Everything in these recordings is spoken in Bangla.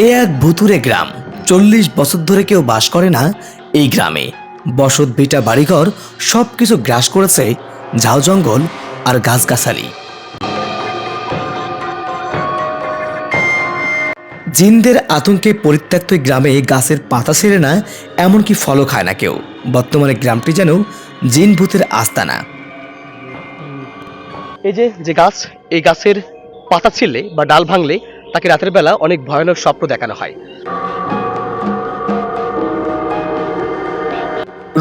এ এক ভুতুরে গ্রাম। চল্লিশ বছর ধরে কেউ বাস করে না এই গ্রামে। বসত, ভিটা, বাড়িঘর সব কিছু গ্রাস করেছে ঝাউ জঙ্গল আর গাছগাছালি। জিনদের আতঙ্কে পরিত্যক্ত গ্রামে গাছের পাতা ছেড়ে না, এমনকি ফলও খায় না কেউ। বর্তমানে গ্রামটি যেন জিন ভূতের আস্তানা। এই যে যে গাছ, এই গাছের পাতা ছিঁড়লে বা ডাল ভাঙলে তাকে রাতের বেলা অনেক ভয়ানক স্বপ্ন দেখানো হয়।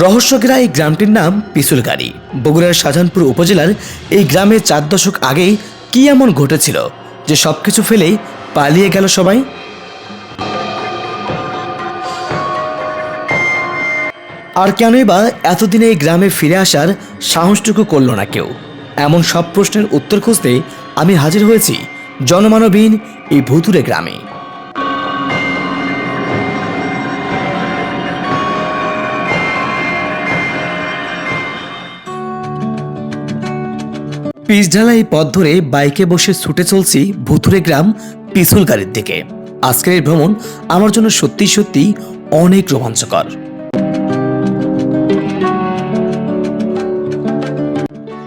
রহস্যগেরা এই গ্রামটির নাম পিসুলগাড়ি বগুড়ার শাহজাহানপুর উপজেলার এই গ্রামে চার দশক আগে কি এমন ঘটেছিল, যে সবকিছু ফেলেই পালিয়ে গেল সবাই? আর কেনই বা এতদিনে এই গ্রামে ফিরে আসার সাহসটুকু করল না কেউ? এমন সব প্রশ্নের উত্তর খুঁজতে আমি হাজির হয়েছি জনমানবহীন এই ভুতুরে গ্রামে। পিচঢালা এই পথ ধরে বাইকে বসে ছুটে চলছি ভুতুরে গ্রাম পিছল গাড়ির দিকে। আজকের এই ভ্রমণ আমার জন্য সত্যি সত্যি অনেক রোমাঞ্চকর।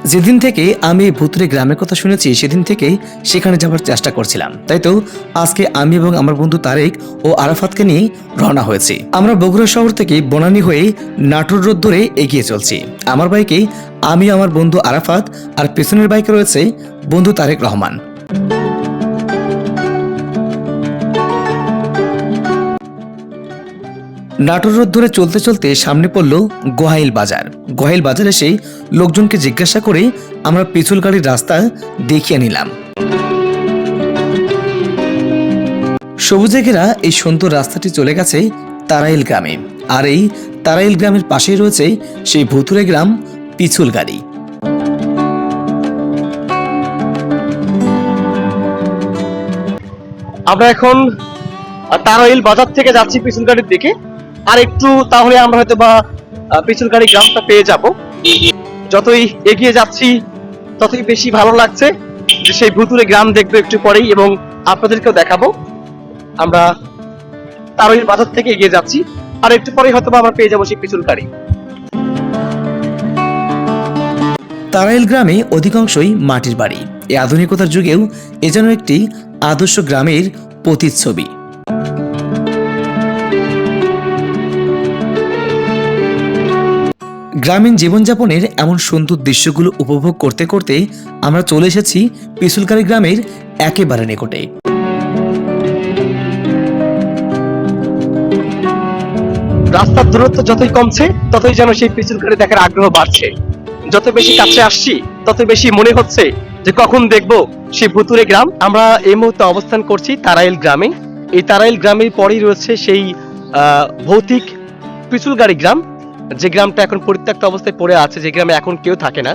যেদিন থেকে আমি ভূতরে গ্রামের কথা শুনেছি, সেদিন থেকেই সেখানে যাওয়ার চেষ্টা করছিলাম। তাই তো, আজকে আমি এবং আমার বন্ধু তারেক ও আরাফাতকে নিয়ে রওনা হয়েছি। আমরা বগুড়া শহর থেকে বনানী হয়ে নাটোর রোড ধরে এগিয়ে চলছি। আমার বাইকে আমি, আমার বন্ধু আরাফাত আর পেছনের বাইকে রয়েছে বন্ধু তারেক রহমান। নাটোর রোড ধরে চলতে চলতে সামনে পড়ল গোহাইল বাজার। গোহাইল বাজার এসে লোকজনকে জিজ্ঞাসা করে আমরা পিছুল গাড়ির রাস্তা দেখিয়ে নিলাম। সবুজে ঘেরা এই সুন্দর রাস্তাটি চলে গেছে তারাইল গ্রামে। আর এই তারাইল গ্রামের পাশেই রয়েছে সেই ভুতুরে গ্রাম পিছুল গাড়ি। আমরা এখন তারাইল বাজার থেকে যাচ্ছি পিছুল গাড়ির দিকে। আর একটু তাহলে আমরা হয়তো বা পিছনগাড়ি গ্রামটা পেয়ে যাব। যতই এগিয়ে যাচ্ছি, ততই বেশি ভালো লাগছে যে সেই ভুতুরে গ্রাম দেখব একটু পরেই এবং আপনাদেরকেও দেখাবো। আমরা তারাইল বাজার থেকে এগিয়ে যাচ্ছি। আর একটু পরেই হয়তো আমরা পেয়ে যাব সেই পিছনগাড়ি তারাইল গ্রামে অধিকাংশই মাটির বাড়ি। এই আধুনিকতার যুগেও এ যেন একটি আদর্শ গ্রামের প্রতিচ্ছবি। গ্রামীণ জীবনযাপনের এমন সুন্দর দৃশ্যগুলো উপভোগ করতে করতে আমরা চলে এসেছি পিসুলকারী গ্রামের একেবারে নিকটে। রাস্তার দূরত্ব যতই কমছে, ততই যেন সেই পিছনকারে দেখার আগ্রহ বাড়ছে। যত বেশি কাছে আসছি, তত বেশি মনে হচ্ছে যে কখন দেখব সেই ভুতুরে গ্রাম। আমরা এই মুহূর্তে অবস্থান করছি তারাইল গ্রামে। এই তারাইল গ্রামের পরেই রয়েছে সেই ভৌতিক পিছুলগাড়ি গ্রাম। যে গ্রামটা এখন পরিত্যক্ত অবস্থায় পড়ে আছে, যে গ্রামে এখন কেউ থাকে না,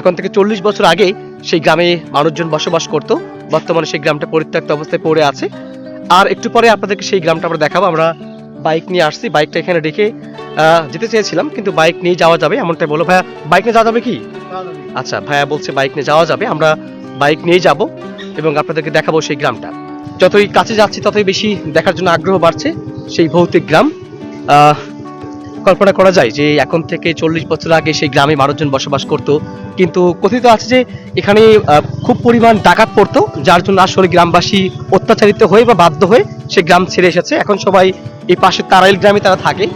এখন থেকে চল্লিশ বছর আগে সেই গ্রামে মানুষজন বসবাস করত, বর্তমানে সেই গ্রামটা পরিত্যক্ত অবস্থায় পড়ে আছে। আর একটু পরে আপনাদেরকে সেই গ্রামটা আমরা দেখাবো, আমরা বাইক নিয়ে আসছি, বাইকটা এখানে রেখে যেতে চেয়েছিলাম, কিন্তু বাইক নিয়ে যাওয়া যাবে, এমনটাই বলো ভাইয়া, বাইক নিয়ে যাওয়া যাবে কি? আচ্ছা ভাইয়া বলছে, বাইক নিয়ে যাওয়া যাবে, আমরা বাইক নিয়ে যাব এবং আপনাদেরকে দেখাবো সেই গ্রামটা। যতই কাছে যাচ্ছি, ততই বেশি দেখার জন্য আগ্রহ বাড়ছে সেই ভৌতিক গ্রাম। কল্পনা করা যায় যে এখন থেকে চল্লিশ বছর আগে সেই গ্রামে মানুষজন বসবাস করত। কিন্তু কথিত আছে যে এখানে খুব পরিমাণ ডাকাত পড়তো, যার জন্য আসলে গ্রামবাসী অত্যাচারিত হয়ে বা বাধ্য হয়ে সে গ্রাম ছেড়ে এসেছে। এখন সবাই এই পাশে তারাইল গ্রামে তারা থাকে।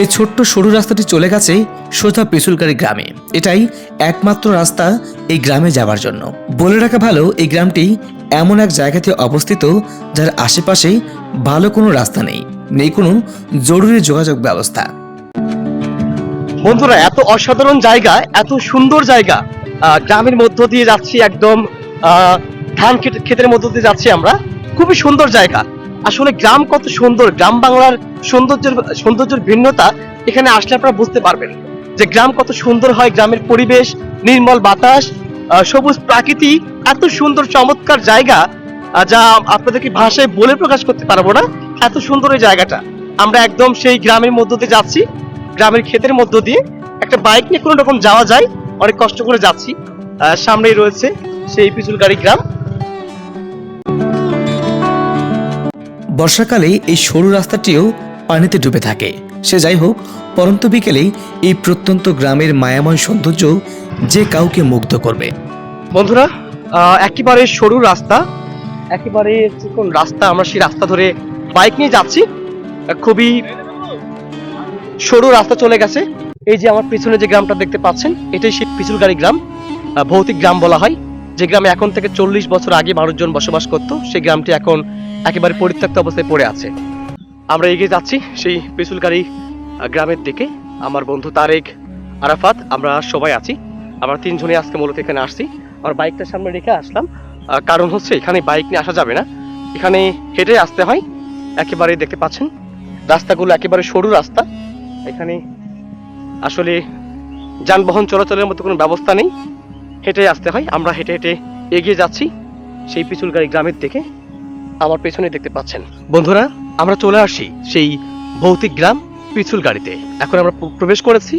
এই ছোট্ট সরু রাস্তাটি চলে গেছে সোজা পিছুলকারী গ্রামে। এটাই একমাত্র রাস্তা এই গ্রামে যাওয়ার জন্য। বলে রাখা ভালো, এই গ্রামটি এমন এক জায়গাতে অবস্থিত যার আশেপাশে ভালো কোনো রাস্তা নেই নেই কোনো জরুরি যোগাযোগ ব্যবস্থা। বন্ধুরা, এত অসাধারণ জায়গা, এত সুন্দর জায়গা। গ্রামের মধ্য দিয়ে যাচ্ছি একদম ধান ক্ষেত- ক্ষেতের মধ্য দিয়ে যাচ্ছি আমরা। খুবই সুন্দর জায়গা। আসলে গ্রাম কত সুন্দর, গ্রাম বাংলার সৌন্দর্যের সৌন্দর্যের ভিন্নতা এখানে আসলে আপনারা বুঝতে পারবেন যে গ্রাম কত সুন্দর হয়, গ্রামের পরিবেশ, নির্মল বাতাস সবুজ প্রাকৃতি, এত সুন্দর চমৎকার জায়গা যা আপনাদেরকে ভাষায় বলে প্রকাশ করতে পারব না। এত সুন্দর এই জায়গাটা। আমরা একদম সেই গ্রামের মধ্য দিয়ে যাচ্ছি, গ্রামের ক্ষেতের মধ্য দিয়ে। একটা বাইক নিয়ে কোনো রকম যাওয়া যায়, অনেক কষ্ট করে যাচ্ছি। সামনেই রয়েছে সেই পিছুলগাড়ি গ্রাম। বর্ষাকালে এই সরু রাস্তাটিও পানিতে ডুবে থাকে। সে যাই হোক, পরন্ত বিকেলে এই প্রত্যন্ত গ্রামের মায়াময় সৌন্দর্য যে কাউকে মুগ্ধ করবে। বন্ধুরা একেবারে সরু রাস্তা, একেবারে চিকন রাস্তা। আমরা সেই রাস্তা ধরে বাইক নিয়ে যাচ্ছি। খুবই সরু রাস্তা চলে গেছে। এই যে আমার পিছনে যে গ্রামটা দেখতে পাচ্ছেন, এটাই সেই পিছুলগাড়ি গ্রাম ভৌতিক গ্রাম বলা হয়। যে গ্রামে এখন থেকে চল্লিশ বছর আগে মানুষজন বসবাস করতো, সেই গ্রামটি এখন একেবারে পরিত্যক্ত অবস্থায় পড়ে আছে। আমরা এগিয়ে যাচ্ছি সেই আহ, গ্রামের দিকে। আমার বন্ধু তারেক আরাফাত আমরা সবাই আছি। আমরা তিনজনে আজকে মূলত এখানে আসছি। আমার বাইকটা সামনে রেখে আসলাম। কারণ হচ্ছে এখানে বাইক নিয়ে আসা যাবে না। এখানে হেঁটে আসতে হয়। একেবারে দেখতে পাচ্ছেন রাস্তাগুলো একেবারে সরু রাস্তা। এখানে আসলে যানবাহন চলাচলের মতো কোনো ব্যবস্থা নেই। হেঁটে আসতে হয়। আমরা হেঁটে হেঁটে এগিয়ে যাচ্ছি সেই পিছুলগাড়ি গ্রামের দিকে। আমার পেছনে দেখতে পাচ্ছেন। বন্ধুরা, আমরা চলে আসি সেই ভৌতিক গ্রাম পিছুল গাড়িতে এখন আমরা প্রবেশ করেছি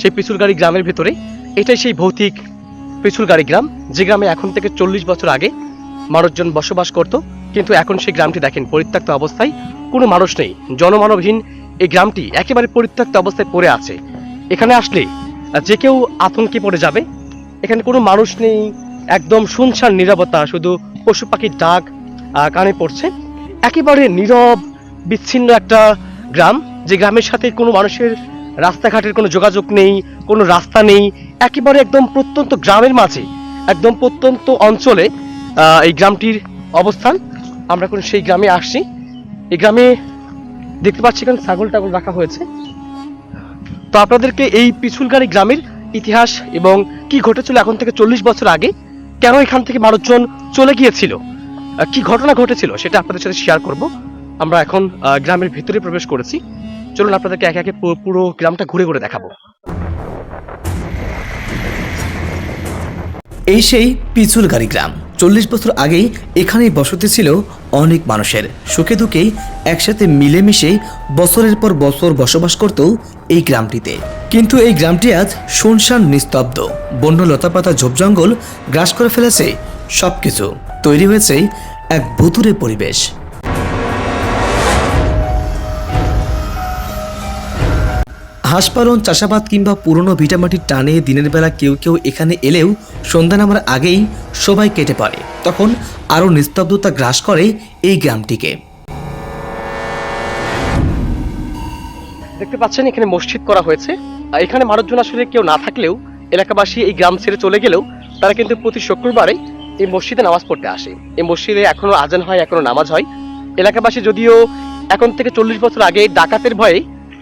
সেই পিছুল গাড়ি গ্রামের ভিতরে। এটাই সেই ভৌতিক পিছুল গাড়ি গ্রাম। যে গ্রামে এখন থেকে চল্লিশ বছর আগে মানুষজন বসবাস করত, কিন্তু এখন সেই গ্রামটি দেখেন, পরিত্যক্ত অবস্থায় কোনো মানুষ নেই। জনমানবহীন এই গ্রামটি একেবারে পরিত্যক্ত অবস্থায় পড়ে আছে। এখানে আসলে যে কেউ আতঙ্কে পড়ে যাবে। এখানে কোনো মানুষ নেই, একদম শুনশান নিরাপত্তা শুধু পশু পাখির ডাক কানে পড়ছে। একেবারে নীরব, বিচ্ছিন্ন একটা গ্রাম। যে গ্রামের সাথে কোনো মানুষের রাস্তাঘাটের কোনো যোগাযোগ নেই, কোনো রাস্তা নেই, একেবারে একদম প্রত্যন্ত গ্রামের মাঝে, একদম প্রত্যন্ত অঞ্চলে এই গ্রামটির অবস্থান। আমরা এখন সেই গ্রামে আসছি। এই গ্রামে দেখতে পাচ্ছি এখানে ছাগল টাগল রাখা হয়েছে। তো আপনাদেরকে এই পিছুলগাড়ি গ্রামের ইতিহাস এবং কি ঘটেছিল এখন থেকে চল্লিশ বছর আগে, কেন এখান থেকে মানুষজন চলে গিয়েছিল? কি ঘটনা ঘটেছিল সেটা আপনাদের সাথে শেয়ার করব। আমরা এখন গ্রামের ভিতরে প্রবেশ করেছি। চলুন আপনাদেরকে একে একে পুরো- গ্রামটা ঘুরে ঘুরে দেখাবো। এই সেই পিছুলগাড়ি গ্রাম। চল্লিশ বছর আগেই এখানেই বসতি ছিল অনেক মানুষের। সুখে দুঃখে একসাথে মিলেমিশে বছরের পর বছর বসবাস করত এই গ্রামটিতে। কিন্তু এই গ্রামটি আজ শুনশান নিস্তব্ধ। বন্য লতাপাতা ঝোপজঙ্গল গ্রাস করে ফেলেছে সবকিছু। তৈরি হয়েছে এক ভুতুরে পরিবেশ। হাঁস পালন চাষাবাদ কিংবা পুরনো ভিটামাটির টানে দিনের বেলা কেউ কেউ এখানে এলেও সন্ধ্যা নামার আগেই সবাই কেটে পড়ে। তখন আরও নিস্তব্ধতা গ্রাস করে এই গ্রামটিকে। দেখতে পাচ্ছেন, এখানে মসজিদ করা হয়েছে। এখানে মানুষজন আসলে কেউ না থাকলেও এলাকাবাসী এই গ্রাম ছেড়ে চলে গেলেও তারা কিন্তু প্রতি শুক্রবারে এই মসজিদে নামাজ পড়তে আসে। এই মসজিদে এখনও আজান হয়, এখনও নামাজ হয়। এলাকাবাসী যদিও এখন থেকে চল্লিশ বছর আগে ডাকাতের ভয়ে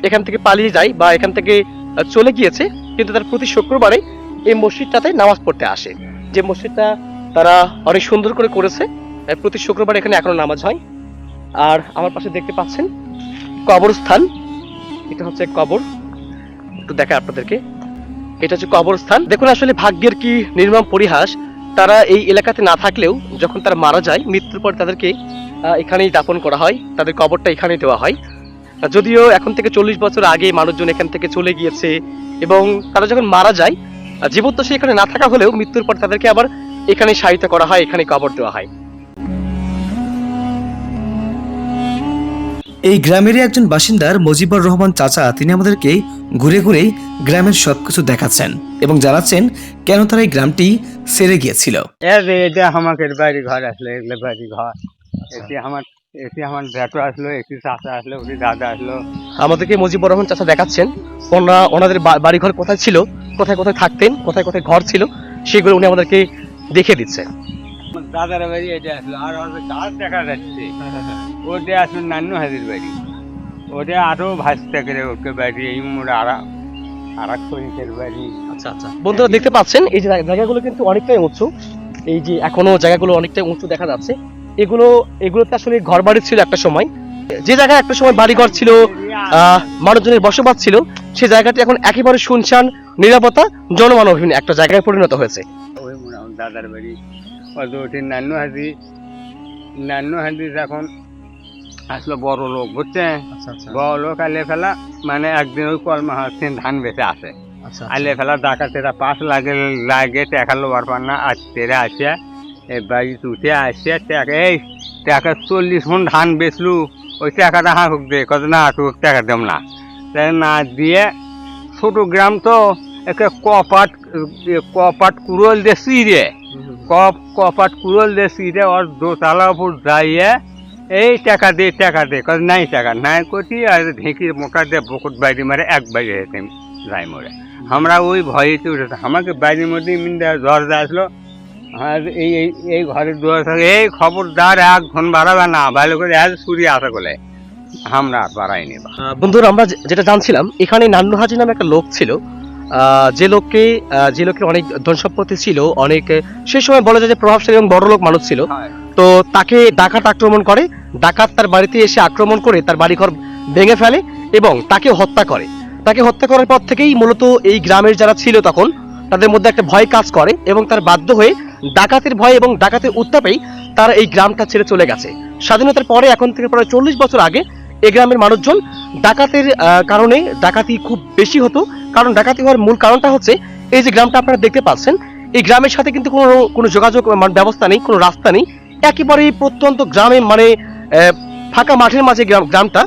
এখান থেকে পালিয়ে যায় বা এখান থেকে চলে গিয়েছে, কিন্তু তার প্রতি শুক্রবারে এই মসজিদটাতে নামাজ পড়তে আসে। যে মসজিদটা তারা অনেক সুন্দর করে করেছে প্রতি শুক্রবার এখানে এখনও নামাজ হয়। আর আমার পাশে দেখতে পাচ্ছেন কবরস্থান। এটা হচ্ছে কবর। একটু দেখায় আপনাদেরকে। এটা হচ্ছে কবরস্থান। দেখুন আসলে ভাগ্যের কি নির্মম পরিহাস। তারা এই এলাকাতে না থাকলেও যখন তারা মারা যায়, মৃত্যুর পর তাদেরকে এখানেই দাপন করা হয়। তাদের কবরটা এখানেই দেওয়া হয়। যদিও এখন থেকে চল্লিশ বছর আগে মানুষজন এখান থেকে চলে গিয়েছে এবং তারা যখন মারা যায় জীবদ্দশা এখানে না থাকা হলেও মৃত্যুর পর তাদেরকে আবার এখানে সাহিত্য করা হয় এখানে কবর দেওয়া হয়। এই গ্রামেরই একজন বাসিন্দার মজিবুর রহমান চাচা তিনি আমাদেরকে ঘুরে ঘুরেই গ্রামের সবকিছু দেখাচ্ছেন এবং জানাচ্ছেন কেন তারা এই গ্রামটি সেরে গিয়েছিল। এটা আমাকে বাড়ি ঘর আসলো এগুলো বাড়ি ঘর। এটি আমার এটি আমার ভেটো আসলো একটি চাচা আসলো ওটি দাদা আসলো। আমাদেরকে মুজিবুর রহমান চাচা দেখাচ্ছেন। ওনারা ওনাদের বা- বাড়িঘর কোথায় ছিল কোথায় কোথায় থাকতেন কোথায় কোথায় ঘর ছিল সেগুলো উনি আমাদেরকে দেখে দিচ্ছেন। দাদার বাড়ি এটা আসলো। আর আমাদের গাছ দেখা যাচ্ছে। ওটা আসলো নান্নু হাজির বাড়ি। ওটা আরও ভাসতে করে ওকে বাড়ি এই মোড়ে আর আচ্ছা আচ্ছা। বন্ধুরা দেখতে পাচ্ছেন এই যে জায়গাগুলো কিন্তু অনেকটাই উঁচু। এই যে এখনও জায়গাগুলো অনেকটাই উঁচু দেখা যাচ্ছে। এগুলো এগুলোতে আসলে ঘর বাড়ি ছিল একটা সময়। যে জায়গায় একটা সময় বাড়ি ঘর ছিল আহ, মানুষজনের বসবাস ছিল সেই জায়গাটি এখন একেবারে শুনশান নিরাপত্তা জনমানবহীন একটা জায়গায় পরিণত হয়েছে। দাদার বাড়ি। অত ওটি নান্নু হাজি। নান্নু হাজি এখন আসলো বড় লোক বুঝছেন? আচ্ছা আচ্ছা। বড় লোক আলে ফেলা মানে একদিন ওই কলমা হচ্ছে ধান বেঁচে আসে। আচ্ছা আলে ফেলা ডাকা তেরা পাঁচ লাগে লাগে টেকা লোবার পার না আজ তেরা আসে এই বাড়ি উঠে আসছে টাকা এই টাকা চল্লিশ মন ধান বেচলু ওই টাকাটা হাঁকুক দে কত না হাঁকুক টাকা দেব না। না দিয়ে ছোট গ্রাম তো একে কপাট কপাট কুড়োল দিয়ে চিরে কপ, কপাট কুড়োল দিয়ে চিরে ওর দোতলা উপর যাইয়ে এই টাকা দে টাকা দে কত নাই টাকা, নাই কটি আর ঢেঁকির মোটা দিয়ে বকুট বাইরে মারে এক বাইরে যেতে যাই মরে। আমরা ওই ভয়েতে উঠেছে আমাকে বাড়ির মধ্যে জ্বর আসলো। আর এই এই ঘরের দুয়ার থাকে, এই খবরদার এক ঘন বাড়াবে না, ভালো করে আজ সুরি আসা বলে আমরা বাড়াইনি বন্ধুরা, আমরা যেটা জানছিলাম, এখানে নান্নু হাজি নামে একটা লোক ছিল যে লোককে যে লোকের অনেক ধন সম্পত্তি ছিল অনেক সেই সময় বলা যায় যে প্রভাবশালী এবং বড় লোক মানুষ ছিল। তো তাকে ডাকাত আক্রমণ করে ডাকাত তার বাড়িতে এসে আক্রমণ করে তার বাড়িঘর ভেঙে ফেলে এবং তাকে হত্যা করে। তাকে হত্যা করার পর থেকেই মূলত এই গ্রামের যারা ছিল তখন তাদের মধ্যে একটা ভয় কাজ করে এবং তার বাধ্য হয়ে ডাকাতের ভয় এবং ডাকাতের উত্তাপেই তারা এই গ্রামটা ছেড়ে চলে গেছে। স্বাধীনতার পরে এখন থেকে প্রায় চল্লিশ বছর আগে এই গ্রামের মানুষজন ডাকাতের আহ, কারণে ডাকাতি খুব বেশি হতো। কারণ ডাকাতি হওয়ার মূল কারণটা হচ্ছে এই যে গ্রামটা আপনারা দেখতে পাচ্ছেন এই গ্রামের সাথে কিন্তু কোনো কোনো যোগাযোগ মানে ব্যবস্থা নেই কোনো রাস্তা নেই। একেবারে প্রত্যন্ত গ্রামে মানে আহ, ফাঁকা মাঠের মাঝে গ্রাম গ্রামটা।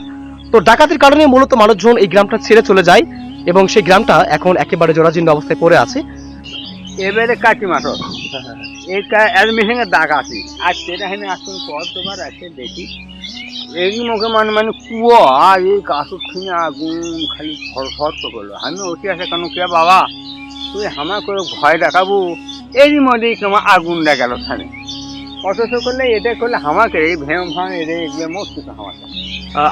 তো ডাকাতির কারণে মূলত মানুষজন এই গ্রামটা ছেড়ে চলে যায় এবং সেই গ্রামটা এখন একেবারে জরাজীর্ণ অবস্থায় পড়ে আছে। এবারে কাটি মাঠর এই অ্যাডমিশনের দাগ আছে। আর সেটা হেনে আসুন পর তোমার আছে দেখি। এই মুখে মানে মানে কুয়ো, আর এই গাছের খুঁজে আগুন, খালি ফর ফর তো করল। আমি উঠে আসে, কেন কে বাবা? তুই আমার করে ভয় দেখাবো। এরই মধ্যেই কেমন আগুন গেল থানে অথচ করলে এটা করলে আমাকে এই ভেম ভাঙ এটা এগুলো মস্ত আমাকে।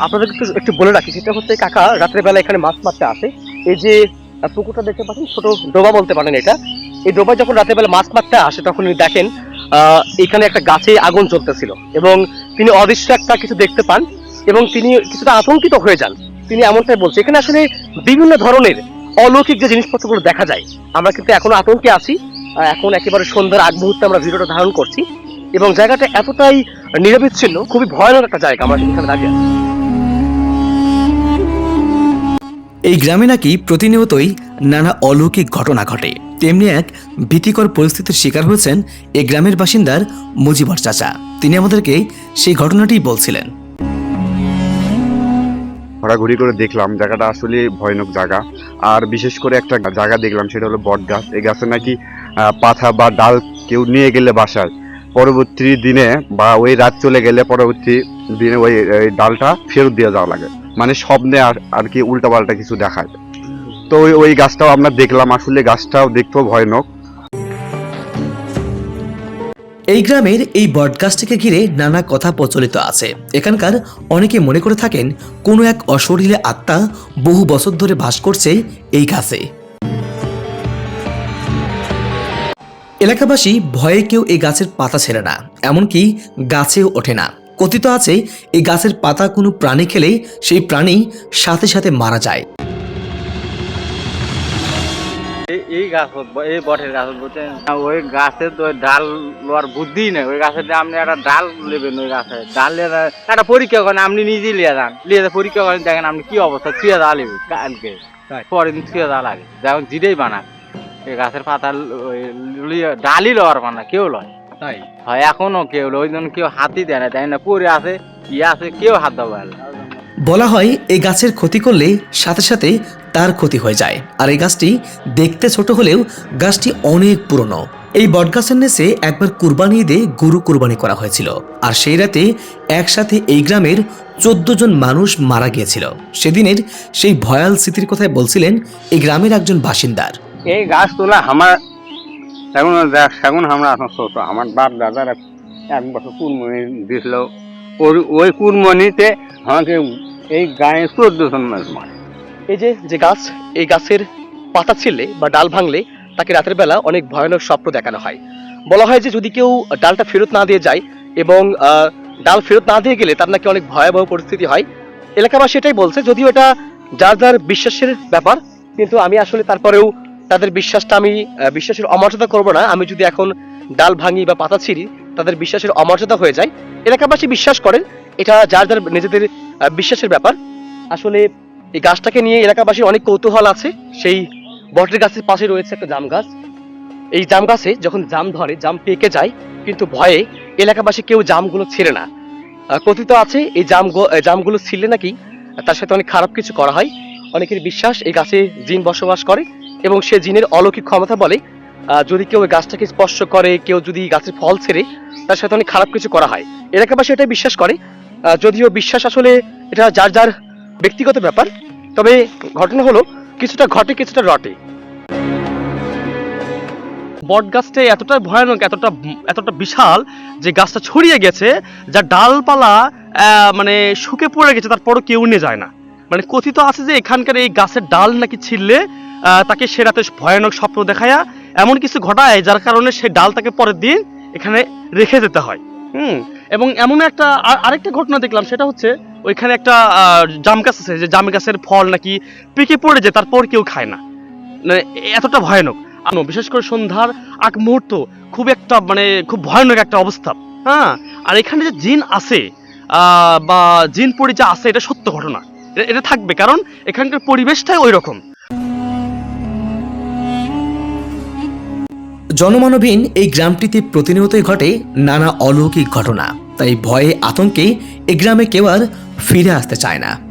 আপনাদেরকে একটু একটু বলে রাখি, সেটা হচ্ছে কাকা রাত্রের বেলা এখানে মাছ মারতে আসে। এই যে পুকুরটা দেখতে পাচ্ছেন, ছোট ডোবা বলতে পারেন এটা। এই ডোবা যখন রাতের বেলা মাছ মারতে আসে তখন উনি দেখেন এখানে একটা গাছে আগুন চলতেছিল এবং তিনি অদৃশ্য একটা কিছু দেখতে পান এবং তিনি কিছুটা আতঙ্কিত হয়ে যান। তিনি এমনটাই বলছে, এখানে আসলে বিভিন্ন ধরনের অলৌকিক যে জিনিসপত্রগুলো দেখা যায়, আমরা কিন্তু এখনও আতঙ্কে আছি এখন একেবারে সন্ধ্যার আগ মুহূর্তে আমরা ভিডিওটা ধারণ করছি এবং জায়গাটা এতটাই নিরবিচ্ছিন্ন, খুবই ভয়ানক একটা জায়গা আমরা এখানে দাঁড়িয়ে আছি। এই গ্রামে নাকি প্রতিনিয়তই নানা অলৌকিক ঘটনা ঘটে। তেমনি এক ভীতিকর পরিস্থিতির শিকার হয়েছেন এই গ্রামের বাসিন্দার মুজিবর চাচা। তিনি আমাদেরকে সেই ঘটনাটি বলছিলেন। ঘোরাঘুরি করে দেখলাম, জায়গাটা আসলে ভয়ানক জায়গা। আর বিশেষ করে একটা জায়গা দেখলাম, সেটা হলো বট গাছ। এই গাছে নাকি পাতা বা ডাল কেউ নিয়ে গেলে বাসায়। পরবর্তী দিনে বা ওই রাত চলে গেলে পরবর্তী দিনে ওই ওই ডালটা ফেরত দিয়ে যাওয়া লাগে। মানে স্বপ্নে আর আর কি উল্টাপাল্টা কিছু দেখায়। তো ওই ওই গাছটাও আমরা দেখলাম। আসলে গাছটাও দেখতেও ভয়ানক। এই গ্রামের এই বটগাছটিকে ঘিরে নানা কথা প্রচলিত আছে। এখানকার অনেকে মনে করে থাকেন, কোনো এক অশরীরে আত্মা বহু বছর ধরে বাস করছে এই গাছে। এলাকাবাসী ভয়ে কেউ এই গাছের পাতা ছেড়ে না, এমনকি গাছেও ওঠে না। কথিত আছে, এই গাছের পাতা কোনো প্রাণী খেলে সেই প্রাণী সাথে সাথে মারা যায়। এই- গাছ এই বটের গাছ বলছেন ওই গাছে তো ডাল লোয়ার বুদ্ধি নেই ওই গাছের আপনি একটা ডাল নেবেন ওই গাছে। ডাল নিয়ে একটা পরীক্ষা করেন আপনি নিজেই লিয়ে যান। লিয়ে পরীক্ষা করেন দেখেন আপনি কি অবস্থা ছুঁয়ে যা লিবে কালকে। পরে দিন ছুঁয়ে যা লাগে। যখন জিরেই বানাক এই গাছের পাতা ডালই লওয়ার বানা কেউ লয়। তাই? হয় এখনও কেউ লয়, ওই জন্য কেউ হাতই দেয় না তাই না পরে আছে ইয়ে আছে কেউ হাত দেওয়া বলা হয় এই গাছের ক্ষতি করলে সাথে সাথে তার ক্ষতি হয়ে যায়। আর এই গাছটি দেখতে ছোট হলেও গাছটি অনেক পুরনো। এই বটগাছের নেচে একবার কুরবানি ঈদে গরু কুরবানি করা হয়েছিল। আর সেই রাতে একসাথে এই গ্রামের চোদ্দ জন মানুষ মারা গিয়েছিল। সেদিনের সেই ভয়াল স্মৃতির কথায় বলছিলেন এই গ্রামের একজন বাসিন্দার। এই গাছ তোলা আমার দেখ এখন আমরা এখন আমার বাপ দাদারা এক বছর দিছিল। ওই ওই কুরমনিতে আমাকে এই গায়ে চোদ্দ জন মানুষ মারে। এই যে যে গাছ, এই গাছের পাতা ছিঁড়লে বা ডাল ভাঙলে তাকে রাতের বেলা অনেক ভয়ানক স্বপ্ন দেখানো হয়। বলা হয় যে যদি কেউ ডালটা ফেরত না দিয়ে যায় এবং ডাল ফেরত না দিয়ে গেলে তার নাকি অনেক ভয়াবহ পরিস্থিতি হয়। এলাকাবাসী এটাই বলছে, যদিও এটা যার যার বিশ্বাসের ব্যাপার, কিন্তু আমি আসলে তারপরেও তাদের বিশ্বাসটা আমি বিশ্বাসের অমর্যাদা করব না। আমি যদি এখন ডাল ভাঙি বা পাতা ছিঁড়ি, তাদের বিশ্বাসের অমর্যাদা হয়ে যায়। এলাকাবাসী বিশ্বাস করেন, এটা যার যার নিজেদের বিশ্বাসের ব্যাপার। আসলে এই গাছটাকে নিয়ে এলাকাবাসীর অনেক কৌতূহল আছে। সেই বটের গাছের পাশে রয়েছে একটা জাম গাছ। এই জাম গাছে যখন জাম ধরে, জাম পেকে যায়, কিন্তু ভয়ে এলাকাবাসী কেউ জামগুলো ছেড়ে না। কথিত আছে, এই জাম জামগুলো ছিললে নাকি তার সাথে অনেক খারাপ কিছু করা হয়। অনেকের বিশ্বাস এই গাছে জিন বসবাস করে এবং সে জিনের অলৌকিক ক্ষমতা বলে যদি কেউ গাছটাকে স্পর্শ করে, কেউ যদি গাছের ফল ছেড়ে, তার সাথে অনেক খারাপ কিছু করা হয়। এলাকাবাসী এটা বিশ্বাস করে। যদিও বিশ্বাস আসলে এটা যার যার ব্যক্তিগত ব্যাপার, তবে ঘটনা হলো কিছুটা ঘটে, কিছুটা রটে। বট গাছটা এতটা ভয়ানক, এতটা এতটা বিশাল যে গাছটা ছড়িয়ে গেছে, যা ডালপালা মানে শুকে পড়ে গেছে, তারপরও কেউ নিয়ে যায় না। মানে কথিত আছে যে এখানকার এই গাছের ডাল নাকি ছিললে তাকে সে রাতে ভয়ানক স্বপ্ন দেখায়া এমন কিছু ঘটায়, যার কারণে সে ডাল তাকে পরের দিন এখানে রেখে যেতে হয়। হুম এবং এমন একটা আর- আরেকটা ঘটনা দেখলাম, সেটা হচ্ছে ওইখানে একটা জাম গাছ আছে, যে জাম গাছের ফল নাকি পেকে পড়ে যায়, তারপর কেউ খায় না। মানে এতটা ভয়ানক। বিশেষ করে সন্ধ্যার আগ মুহূর্ত খুব একটা মানে খুব ভয়ানক একটা অবস্থা। হ্যাঁ? আর এখানে যে জিন আছে বা জিন পরি যে আছে, এটা সত্য ঘটনা। এটা থাকবে। কারণ এখানকার পরিবেশটাই ওই রকম জনমানবহীন এই গ্রামটিতে প্রতিনিয়তই ঘটে নানা অলৌকিক ঘটনা। তাই ভয়ে, আতঙ্কে এই গ্রামে কেউ আর ফিরে আসতে চায় না।